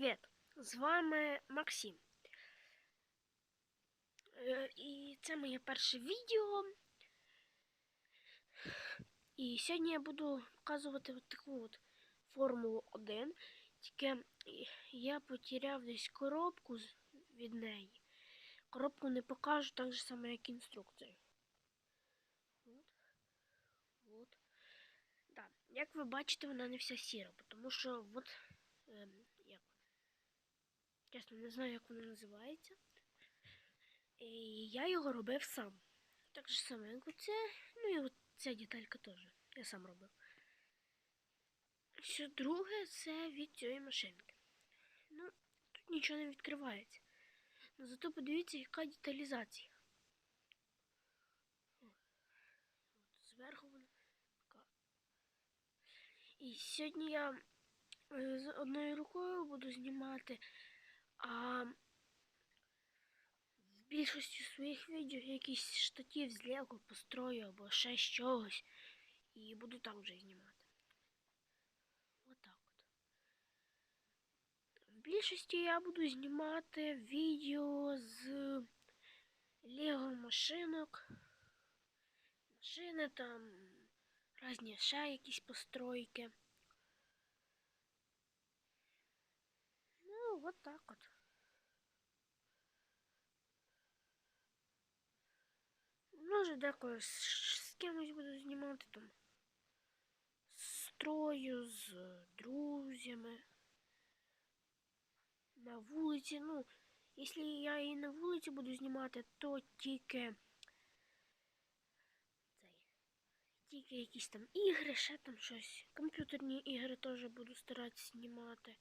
Привіт! З вами Максим. Е, І це моє перше відео. І сьогодні я буду показувати от таку от Формулу 1. Тільки я потеряв десь коробку від неї. Коробку не покажу так же само, як інструкцію. От. Як ви бачите, вона не вся сіра, тому що от ем, Чесно, не знаю, як воно називається. І я його робив сам. Так же само, як оце. Ну і от ця деталька теж. Я сам робив. Все друге це від цієї машинки. Ну, тут нічого не відкривається. Ну зато подивіться, яка деталізація. От зверху вона така. І сьогодні я е, з одною рукою буду знімати, а в більшості своїх відео якийсь штатив з Лего построю або ще чогось. І буду так вже знімати. Отак от. В більшості я буду знімати відео з Лего машинок. Машини там, різні ще якісь постройки. Ну, от так от. Може, деколи з, кимось буду знімати там. З строю, з друзями. На вулиці. Ну, якщо я і на вулиці буду знімати, то тільки цей. Тільки якісь там ігри, ще там щось. Комп'ютерні ігри теж буду старатися знімати.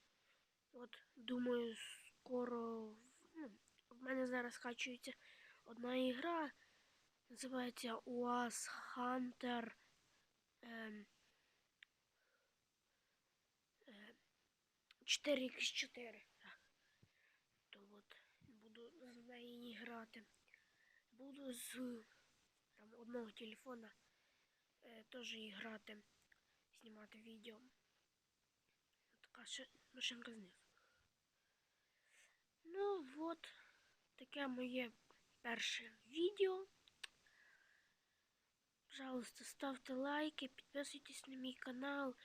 От, думаю, скоро. Ну, в мене зараз скачується одна ігра. Називається UAS Hunter. Е, 4x4. Так. То от буду з неї грати. Буду з там, одного телефона е, теж грати, знімати відео. Така ще машинка знизу. Ну от, таке моє перше відео. Пожалуйста, ставте лайки, підписуйтесь на мій канал.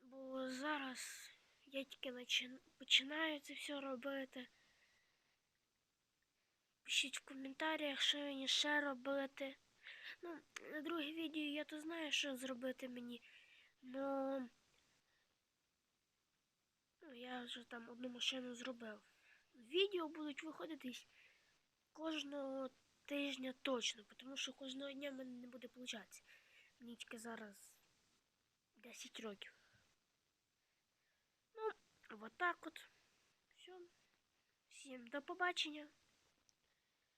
Бо зараз я тільки починаю це все робити. Пишіть в коментарях, що мені ще робити. Ну, на друге відео я то знаю, що зробити мені. Но ну, я вже там одну машину зробив. Відео будуть виходити кожного тижня точно, тому що кожного дня в мене не буде получатися. Мені тільки зараз 10 років. Ну, от так от. Все. Всім до побачення.